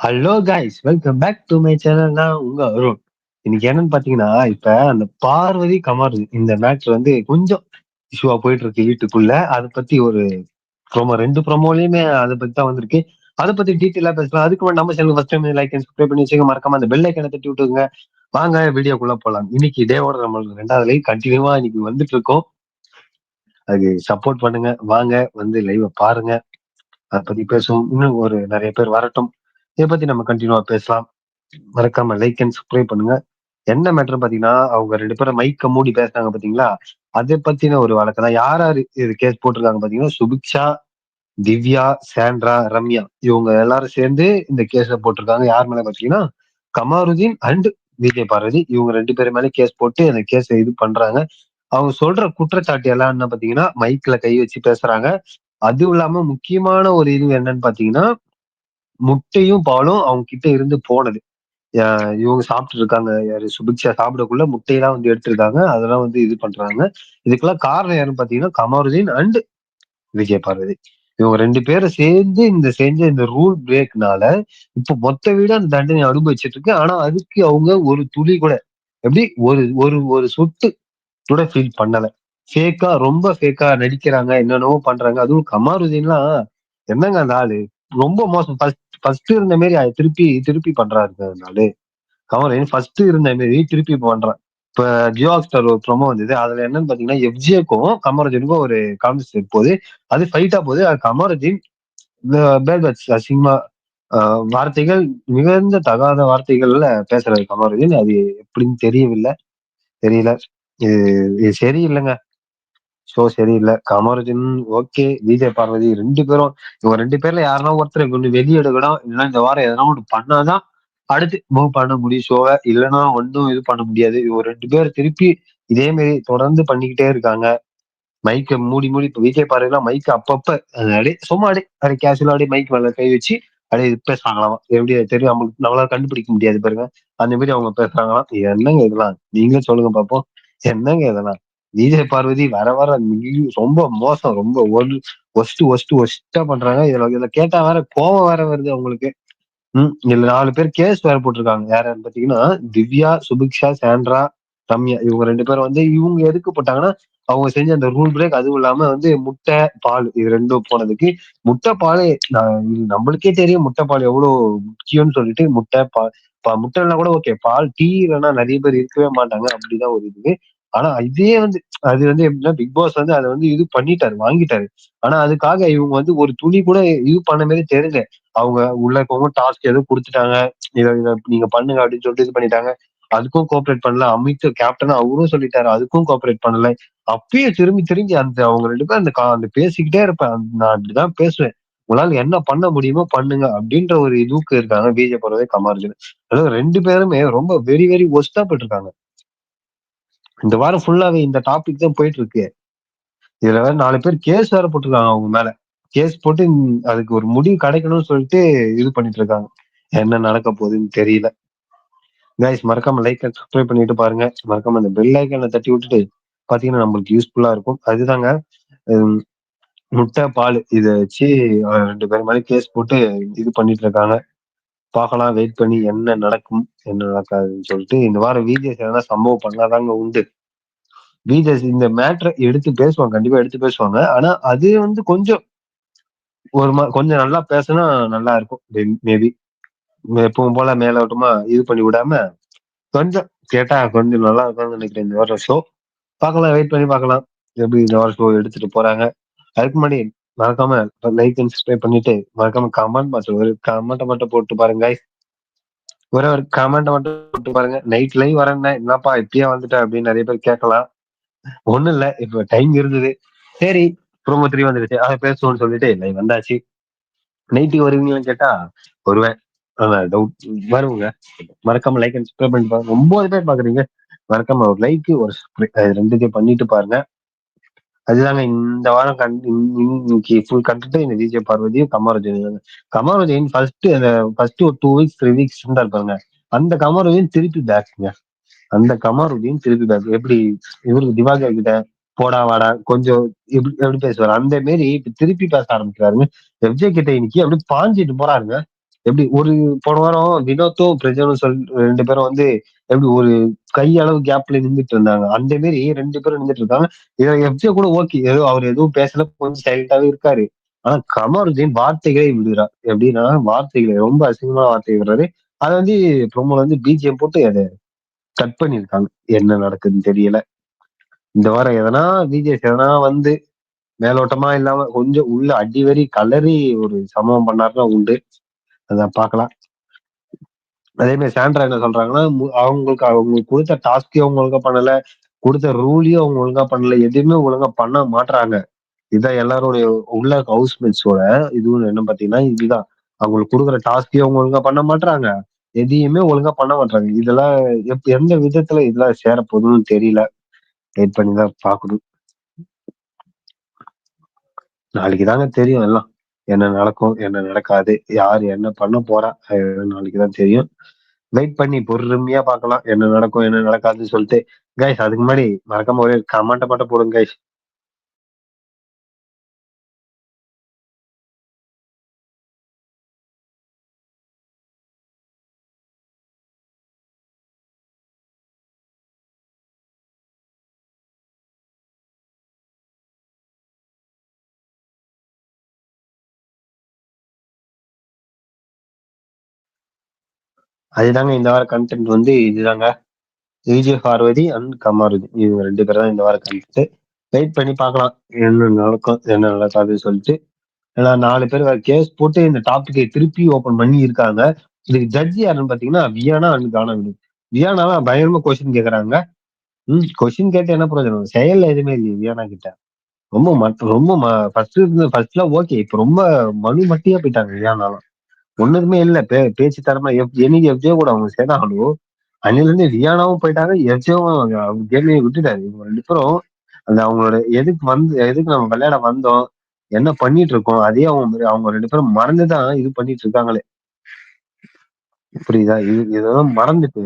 Hello guys welcome back to my channel நான் உங்க அருண். இன்னைக்கு என்னன்னு பாத்தீங்கன்னா இப்ப அந்த பார்வதி கமர் இந்த மேட்ச் வந்து கொஞ்சம் இஷ்யூவா போயிட்டு இருக்கு வீட்டுக்குள்ள. அதை பத்தி ஒரு ப்ரோமோ ரெண்டு ப்ரோமோலயுமே அதை பத்தி தான் வந்திருக்கு. அதை பத்தி டீட்டெயிலா பேசலாம். அதுக்கு முன்னாடி நம்ம channel first time like and subscribe பண்ணி வச்சுக்க மறக்காம அந்த பெல் ஐக்கனை தட்டி விட்டுருங்க. வாங்க வீடியோக்குள்ள போலாம். இன்னைக்கு டேவோட நம்மளுக்கு ரெண்டாவது லைவ் கண்டினியூவா இன்னைக்கு வந்துட்டு இருக்கோம். அதுக்கு சப்போர்ட் பண்ணுங்க. வாங்க வந்து லைவ பாருங்க. அதை பத்தி பேசுவோம். இன்னும் ஒரு நிறைய பேர் வரட்டும். இதை பத்தி நம்ம கண்டினியூவா பேசலாம். மறக்காம லைக் அண்ட் சப்ஸ்கிரைப் பண்ணுங்க. என்ன மேட்டர் பாத்தீங்கன்னா அவங்க ரெண்டு பேரும் மைக்க மூடி பேசுனாங்க பாத்தீங்களா அதை பத்தின ஒரு வழக்கு தான். யார் யாரு இது கேஸ் போட்டிருக்காங்க பாத்தீங்கன்னா சுபிக்ஷா திவ்யா சாண்ட்ரா ரம்யா. இவங்க எல்லாரும் சேர்ந்து இந்த கேஸ போட்டிருக்காங்க. யார் மேல பாத்தீங்கன்னா கமாருதீன் அண்ட் விஜய் பார்வதி. இவங்க ரெண்டு பேரும் மேல கேஸ் போட்டு அந்த கேஸை இது பண்றாங்க. அவங்க சொல்ற குற்றச்சாட்டு எல்லாம் என்ன பாத்தீங்கன்னா மைக்ல கை வச்சு பேசுறாங்க. அதுவும் இல்லாம முக்கியமான ஒரு இது என்னன்னு பாத்தீங்கன்னா முட்டையும் பாலும் அவங்க கிட்ட இருந்து போனது. இவங்க சாப்பிட்டு இருக்காங்க. யாரு சுபிக்ஷா சாப்பிடக்குள்ள முட்டையெல்லாம் வந்து எடுத்திருக்காங்க. அதெல்லாம் வந்து இது பண்றாங்க. இதுக்கெல்லாம் காரணம் யாருன்னு பாத்தீங்கன்னா கமருதீன் அண்ட் விஜய் பார்வதி. இவங்க ரெண்டு பேரும் சேர்ந்து இந்த செஞ்ச இந்த ரூல் பிரேக்னால இப்ப மொத்த வீடு அந்த தண்டனை அனுபவிச்சுட்டு இருக்கு. ஆனா அதுக்கு அவங்க ஒரு துளி கூட எப்படி? ஒரு ஒரு ஒரு சொட்டு கூட ஃபீல் பண்ணல. ஃபேக்கா ரொம்ப ஃபேக்கா நடிக்கிறாங்க என்னென்னவோ பண்றாங்க. அதுவும் கமாருதீன்லாம் என்னங்க அந்த ஆளு? ரொம்ப மோசம். ஃபர்ஸ்ட் ஃபர்ஸ்ட் இருந்த மாரி அதை திருப்பி திருப்பி பண்றாரு அந்த ஃபர்ஸ்ட் இருந்த மாரி திருப்பி பண்றான் இப்ப ஜியோ ஸ்டார் ஒரு ப்ரொமோ வந்தது. அதுல என்னன்னு பாத்தீங்கன்னா எஃப்ஜிஏக்கும் கமரஜனுக்கும் ஒரு கான்வெர்சேஷன் போகுது அது ஃபைட்டா போகுது அது கமரஜின் பேட் அசிங்கமா வார்த்தைகள் மிகுந்த தகாத வார்த்தைகள்ல பேசுறாரு கமரஜின் அது எப்படின்னு தெரியவில்லை. தெரியல. இது இது சரியில்லைங்க. ஷோ சரியில்லை. காமராஜன் ஓகே விஜய் பார்வதி ரெண்டு பேரும் இவங்க ரெண்டு பேர்ல யாருன்னா ஒருத்தர் கொண்டு வெளியெடுக்கணும் இல்லைன்னா இந்த வாரம் எதனா ஒன்று பண்ணாதான் அடுத்து மூவ் பண்ண முடியும் ஷோவை இல்லைன்னா ஒன்றும் இது பண்ண முடியாது. இவங்க ரெண்டு பேர் திருப்பி இதே மாதிரி தொடர்ந்து பண்ணிக்கிட்டே இருக்காங்க. மைக்கை மூடி மூடி இப்போ விஜய் பார்வையெல்லாம் மைக் அப்பப்ப அப்படியே சும்மா அடி அப்படியே கேஷுவலா அப்படியே மைக் மேல கை வச்சு அப்படியே பேசுறாங்களாம்? எப்படி தெரியும்? நம்மளுக்கு நம்மளால கண்டுபிடிக்க முடியாது பாருங்க. அந்த மாதிரி அவங்க பேசுறாங்களாம். என்னங்க இதெல்லாம்? நீங்களே சொல்லுங்க பாப்போம். என்னங்க இதெல்லாம்? விஜய் பார்வதி வர வர மிக- ரொம்ப மோசம் ரொம்ப ஒரு ஒஸ்ட் ஒஸ்ட் ஒஸ்டா பண்றாங்க. இதுல இதுல கேட்டா வேற கோவம் வேற வருது அவங்களுக்கு. ஹம் இதுல நாலு பேர் கேஸ் வேற போட்டிருக்காங்க. யாருன்னு பாத்தீங்கன்னா திவ்யா சுபிக்ஷா சாண்ட்ரா ரம்யா இவங்க ரெண்டு பேரும் வந்து இவங்க எதுக்கு போட்டாங்கன்னா அவங்க செஞ்ச அந்த ரூல் பிரேக் அதுவும் இல்லாம வந்து முட்டை பால் இது ரெண்டும் போனதுக்கு முட்டை பால் நான் நம்மளுக்கே தெரியும் முட்டை பால் எவ்வளவு முக்கியம்னு சொல்லிட்டு முட்டை பால் பா- முட்டைன்னா கூட ஓகே பால் டீ இல்லைன்னா நிறைய பேர் இருக்கவே மாட்டாங்க. அப்படிதான் ஒரு இது ஆனா இதே வந்து அது வந்து எப்படின்னா பிக் பாஸ் வந்து அதை வந்து இது பண்ணிட்டாரு வாங்கிட்டாரு. ஆனா அதுக்காக இவங்க வந்து ஒரு துணி கூட இது பண்ண மாதிரி தெரியல. அவங்க உள்ள இருக்கவங்க டாஸ்க் எதுவும் கொடுத்துட்டாங்க. இதை இதை நீங்க பண்ணுங்க அப்படின்னு சொல்லிட்டு இது பண்ணிட்டாங்க. அதுக்கும் கோஆபரேட் பண்ணல. அமித் கேப்டன் அவரும் சொல்லிட்டாரு அதுக்கும் கோஆபரேட் பண்ணல. அப்பயே திரும்பி திரும்பி அந்த அவங்க ரெண்டு பேரும் அந்த கா- அந்த பேசிக்கிட்டே இருப்பேன். நான் அப்படிதான் பேசுவேன். உங்களால என்ன பண்ண முடியுமோ பண்ணுங்க அப்படின்ற ஒரு இதுக்கு இருக்காங்க. பிஜே போறதே கமார்ஜன் அதாவது ரெண்டு பேருமே ரொம்ப வெரி வெரி ஒஸ்டா போயிட்டு இந்த வாரம் ஃபுல்லாவே இந்த டாபிக் தான் போயிட்டு இருக்கு இதுல வேற நாலு பேர் கேஸ் வேற போட்டிருக்காங்க அவங்க மேல. கேஸ் போட்டு அதுக்கு ஒரு முடிவு கிடைக்கணும்னு சொல்லிட்டு இது பண்ணிட்டு இருக்காங்க. என்ன நடக்க போகுதுன்னு தெரியல. கைஸ் மறக்காம லைக் அண்ட் சப்ஸ்கிரைப் பண்ணிட்டு பாருங்க. மறக்காம அந்த பெல் ஐக்கனை தட்டி விட்டுட்டு பாத்தீங்கன்னா நம்மளுக்கு யூஸ்ஃபுல்லா இருக்கும். அதுதாங்க முட்டை பால். இதை வச்சு ரெண்டு பேர் மாதிரி கேஸ் போட்டு இது பண்ணிட்டு இருக்காங்க. பார்க்கலாம் வெயிட் பண்ணி என்ன நடக்கும் என்ன நடக்காதுன்னு சொல்லிட்டு இந்த வாரம் விஜேஸ் எதனா சம்பவம் பண்ணாதாங்க உண்டு. விஜேஸ் இந்த மேட்ரை எடுத்து பேசுவாங்க கண்டிப்பா எடுத்து பேசுவாங்க. ஆனா அது வந்து கொஞ்சம் ஒரு மா- கொஞ்சம் நல்லா பேசினா நல்லா இருக்கும். மேபி எப்பவும் போல மேலோட்டமா இது பண்ணி விடாம கொஞ்சம் கேட்டா கொஞ்சம் நல்லா இருக்கும்னு நினைக்கிறேன் இந்த வாரம் ஷோ பார்க்கலாம் வெயிட் பண்ணி பார்க்கலாம். எப்படி இந்த வாரம் ஷோ எடுத்துட்டு போறாங்க. அதுக்கு முன்னாடி மறக்காம லைக் அண்ட் சப்ஸ்கிரைப் பண்ணிட்டு மறக்காம கமெண்ட் மட்டும் ஒரு கமெண்ட் மட்டும் போட்டு பாருங்க ஒரே ஒரு கமெண்ட் மட்டும் போட்டு பாருங்க. நைட் லைவ் வரேன் என்னப்பா இப்பயே வந்துட்டேன் அப்படின்னு நிறைய பேர் கேட்கலாம். ஒண்ணும் இல்ல இப்ப டைம் இருந்தது. சரி ப்ரோமோ த்ரீ வந்துருச்சு அதை பேசுவோம்னு சொல்லிட்டு லைவ் வந்தாச்சு. நைட்டுக்கு வருவீங்களான்னு கேட்டா வருவேன். டவுட் வருவோங்க. மறக்காம லைக் அண்ட் சப்ஸ்கிரைப் பண்ணி பாருங்க. ஒன்பது பேர் பாக்குறீங்க. மறக்காம ஒரு லைக் ஒரு subscribe, ரெண்டுத்தையும் பண்ணிட்டு பாருங்க. அதுதாங்க இந்த வாரம் கண் இன்னைக்கு ஃபுல் கண்டிப்பா இந்த விஜய் பார்வதியும் கமருதீன் கமரோஜன் ஃபர்ஸ்ட் அந்த ஃபர்ஸ்ட் ஒரு டூ வீக்ஸ் த்ரீ வீக்ஸ் இருந்தா இருப்பாங்க அந்த கமரோஜன் திருப்பி பேக்குங்க அந்த கமருதீன் திருப்பி பேக் எப்படி இவருக்கு திவாகர் கிட்ட போடா வாடா கொஞ்சம் எப்படி எப்படி பேசுவாரு? அந்த மாரி இப்ப திருப்பி பேச ஆரம்பிக்கிறாருங்க. எஃப்ஜே கிட்ட இன்னைக்கு அப்படி பாஞ்சிட்டு போறாருங்க. எப்படி ஒரு போன வாரம் வினோத்தும் பிரஜனும் சொல் ரெண்டு பேரும் வந்து எப்படி ஒரு கை அளவு கேப்ல நின்றுட்டு இருந்தாங்க. அந்த மாரி ரெண்டு பேரும் நின்றுட்டு இருக்காங்க. இதை எஃப்ஜே கூட ஓகே ஏதோ அவர் எதுவும் பேசல கொஞ்சம் சைலண்டாவே இருக்காரு. ஆனா கமருதீன் வார்த்தைகளே விடுறார் எப்படின்னா வார்த்தைகளை ரொம்ப அசிங்கமான வார்த்தை விடுறாரு. அதை வந்து ப்ரோமோல வந்து பிஜிஎம் போட்டு அதை கட் பண்ணியிருக்காங்க. என்ன நடக்குதுன்னு தெரியல. இந்த வாரம் எதனா பிஜேஸ் எதனா வந்து மேலோட்டமா இல்லாம கொஞ்சம் உள்ள அடிவரி கலரி ஒரு சமம் பண்ணாருன்னா உண்டு. அதான் பார்க்கலாம். அதே மாதிரி சாண்ட்ரா என்ன சொல்றாங்கன்னா அவங்களுக்கு அவங்களுக்கு கொடுத்த டாஸ்கையும் அவங்க ஒழுங்கா பண்ணல கொடுத்த ரூலையும் அவங்க ஒழுங்கா பண்ணல எதுவுமே ஒழுங்கா பண்ண மாட்றாங்க. இதான் எல்லாருடைய உள்ள ஹவுஸ்மேட்ஸோட இதுவும் என்ன பாத்தீங்கன்னா இதுதான். அவங்களுக்கு கொடுக்குற டாஸ்கையும் அவங்க ஒழுங்கா பண்ண மாட்றாங்க. எதையுமே ஒழுங்கா பண்ண மாட்றாங்க. இதெல்லாம் எப் எந்த விதத்துல இதெல்லாம் சேர போதும்னு தெரியல. வெயிட் பண்ணி தான் பாக்கணும். நாளைக்கு தாங்க தெரியும் எல்லாம். என்ன நடக்கும் என்ன நடக்காது யார் என்ன பண்ண போறா நாளைக்கு தான் தெரியும். வெயிட் பண்ணி பொறுமையா பார்க்கலாம் என்ன நடக்கும் என்ன நடக்காதுன்னு சொல்லிட்டு. கைஸ் அதுக்கு முன்னாடி மறக்காம ஒரே கமெண்ட்டை மட்டும் போடுங்க கைஸ் அதுதாங்க இந்த வார கண்டென்ட் வந்து இதுதாங்க. விஜய் பார்வதி அண்ட் கமாருதி. இவங்க ரெண்டு பேர் தான் இந்த வார கண்டென்ட் வெயிட் பண்ணி பார்க்கலாம். என்ன நடக்கும் என்ன நடக்காதுன்னு சொல்லிட்டு. ஏன்னா நாலு பேர் கேஸ் போட்டு இந்த டாபிக்கை திருப்பி ஓபன் பண்ணி இருக்காங்க. இதுக்கு ஜட்ஜி யாருன்னு பாத்தீங்கன்னா வியானா அண்ட் கானவிடு வியானாவா பயங்கரமா கொஸ்டின் கேக்குறாங்க. ம் கொஸ்டின் கேட்டு என்ன பிரயோஜனம் செயல்ல எதுவுமே இல்லையே வியானா கிட்ட. ரொம்ப மட் ரொம்ப ஃபர்ஸ்ட் இருந்து ஃபர்ஸ்ட்ல ஓகே இப்போ ரொம்ப மனு மட்டியா போயிட்டாங்க வியானாலாம். ஒண்ணுமே இல்ல. பே பேச்சு தரமா எனி எஃப்ஜே கூட அவங்க சேர்ந்தாங்களோ அன்னில இருந்து ரியானாவும் போயிட்டாங்க எஃப்ஜேவும் கேமையை விட்டுட்டாரு. இவங்க ரெண்டு பேரும் அந்த அவங்களோட எதுக்கு வந்து எதுக்கு நம்ம விளையாட வந்தோம் என்ன பண்ணிட்டு இருக்கோம் அதே அவங்க அவங்க ரெண்டு பேரும் மறந்துதான் இது பண்ணிட்டு இருக்காங்களே புரியுதா? இது இதெல்லாம் மறந்துட்டு